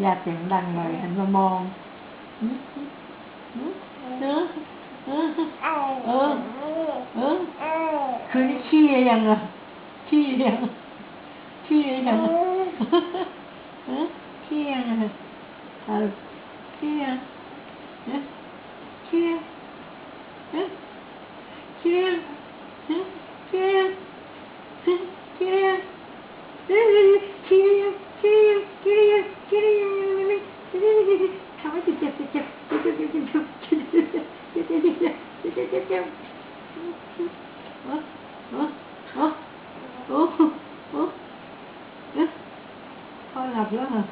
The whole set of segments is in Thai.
gia tiện đăng mời anh nó mon cứ chia rằng à chia rằng chia rằng chia rằng à Kia. Kia. Kia. Kia. Kia. Kia. Kia. Kia. Kia. Hava gidecek. Oh, oh, oh, oh, oh. Hola, hola,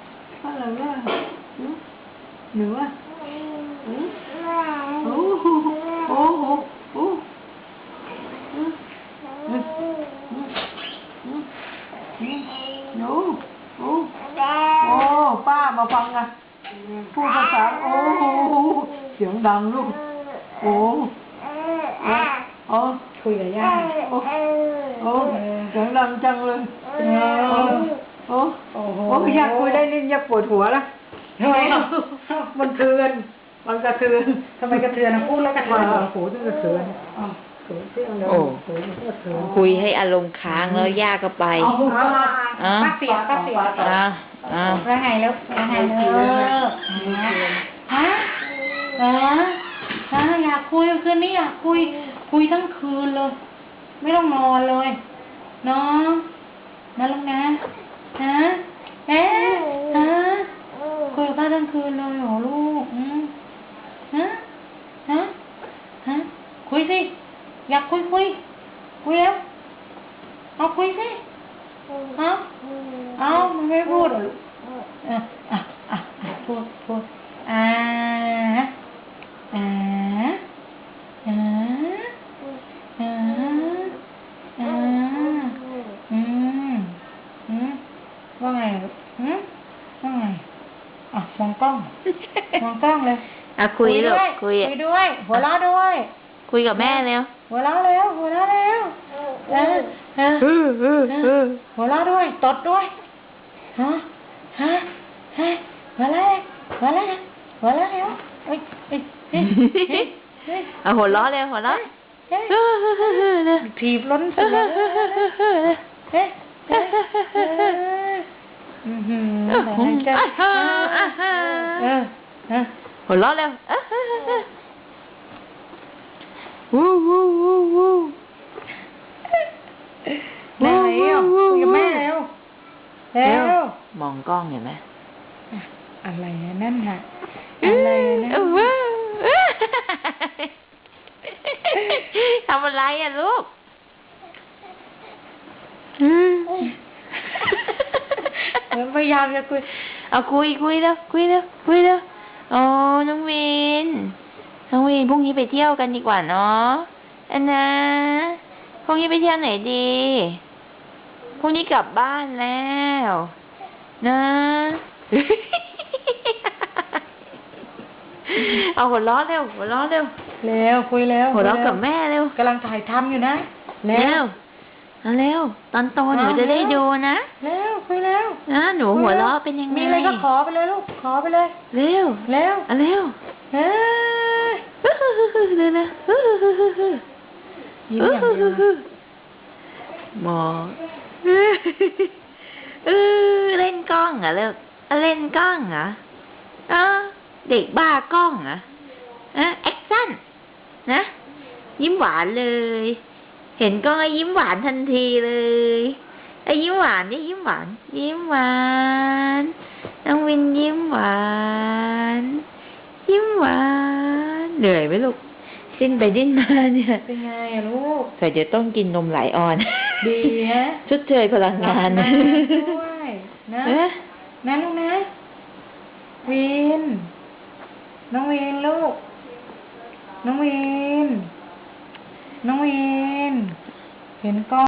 hola, hola. หนูอะโอ้โหโอ้โหโอ้อืมอืมอืมอืมอืมหนูโอ้โอ้ป้ามาฟังนะพูดภาษาโอ้โหเสียงดังลูกโอ้โอ้โอ้คุยกับย่าโอ้โอ้เสียงดังจังเลยโอ้โอ้โอ้โหโอ้อยากคุยได้นี่ยากปวดหัวละ ทำไมอะมันเทือน มันกระเทือนทำไมกระเทือนนะพูดแล้วกระเทืมาอนเหรอโอ้โหต้องกระเทือนอ้าวเทือนเที่ยงเลยโอ้เทือนมันก็กระเทือนคุยให้อารมณ์ค้างแล้วย่าก็ไปเอาเอาอะป้าเสียป้าเสียอะอะแล้วไงแล้วแล้วไงแล้วฮะเหรอฮะอยากคุยคืนนี้อยากคุย คุยทั้งคืนเลย ไม่ต้องนอนเลยเนาะนะลูกนะฮะเอ๊ะฮะ คุยกับป้าทั้งคืนเลยเหรอลูกอืมฮะฮะฮะคุยสิอยากคุยคุยคุยแล้วเอาคุยสิฮะ เอามันไม่พูดเหรอลูกอ่ะอ่ะอ่ะอ่ะพูดพูดอ่าอ่าอ่าอ่าอ่าอืมอืมว่าไงลูกอืมว่าไง อะมองกล้องมองกล้องเลยอะคุยลูกด้วยคุยคุยด้วย หัวเราะด้วย คุยกับแม่เร็วหัวเราะเร็วหัวเราะเร็วเออเออฮึ่มฮึ่มฮึ่มหัวเราะด้วย ตดด้วยฮะฮะฮะหัวเราะหัวเราะหัวเราะเร็วเอ้ยเอ้ยเอ้ยเอ้ยเอ้ยเอาหัวเราะเร็วหัวเราะเอ้ยฮึ่มฮึ่มฮึ่มฮึ่มเร็วถีบล้นฮึ่เสืมอฮึ่มฮึ่มฮึ่มฮึ่มเร็วเอ้ยเอ้ยเอ้ยอื้อหืออะแต่ฮึ่ให้มเจ้าอะฮึ่ หัวเราะเร็วอ่ะฮึ่มฮึ่มฮึ่มวู้วู้วู้วู้ แม่เร็วคุยกับแม่เร็วเร็ว มองกล้องเห็นไหม อะไรนะนั่นน่ะอะไรนะ เออว้าวทำอะไรอ่ะลูก เหมือนพยายามจะคุย เอาคุยคุยแล้วคุยแล้วคุยแล้วอ๋อน้องวิน น้องวินพรุ่งนี้ไปเที่ยวกันดีกว่าเนาะอันนะพรุ่งนี้ไปเที่ยวไหนดีพรุ่งนี้กลับบ้านแล้ว นะเอาหัวเราะเร็วหัวเราะเร็วเร็วคุยเร็วหัวเราะกับแม่เร็วกำลังถ่ายทำอยู่นะเร็ว เอาเร็วตอนโตหนูเอาจะได้เร็วดูนะเร็วคุยเร็วนะหนูคุยหัวร็เราะเป็นยังไงมีอะไรก็ขอไปเลยลูกขอไปเลยเร็วเร็วเอาเร็วเฮ้ยเร็วนะยิ้มอย่างเดียวนะมองเออเล่นกล้องเหรอะเลิกเล่นกล้องเหรออ๋อเด็กบ้ากล้องเหรอะอะแอคชั่นนะยิ้มหวานเลย เห็นกล้องแล้วยิ้มหวานทันทีเลยไอ้ยิ้มหวานนี่ยิ้มหวาน ยิ้มหวานน้องวินยิ้มหวาน ยิ้มหวานเหนื่อยไหมลูกสิ้นไปดิ้นมาเนี่ย เป็นไงอะลูกแต่จะต้องกินนมไหลอ่อน ดีฮะชดเชยพลังงานหลับด้วยนะเอ๊ะนะลูกนะ วิน น้องวินลูก น้องวิน น้องวิน เห็นกล้อง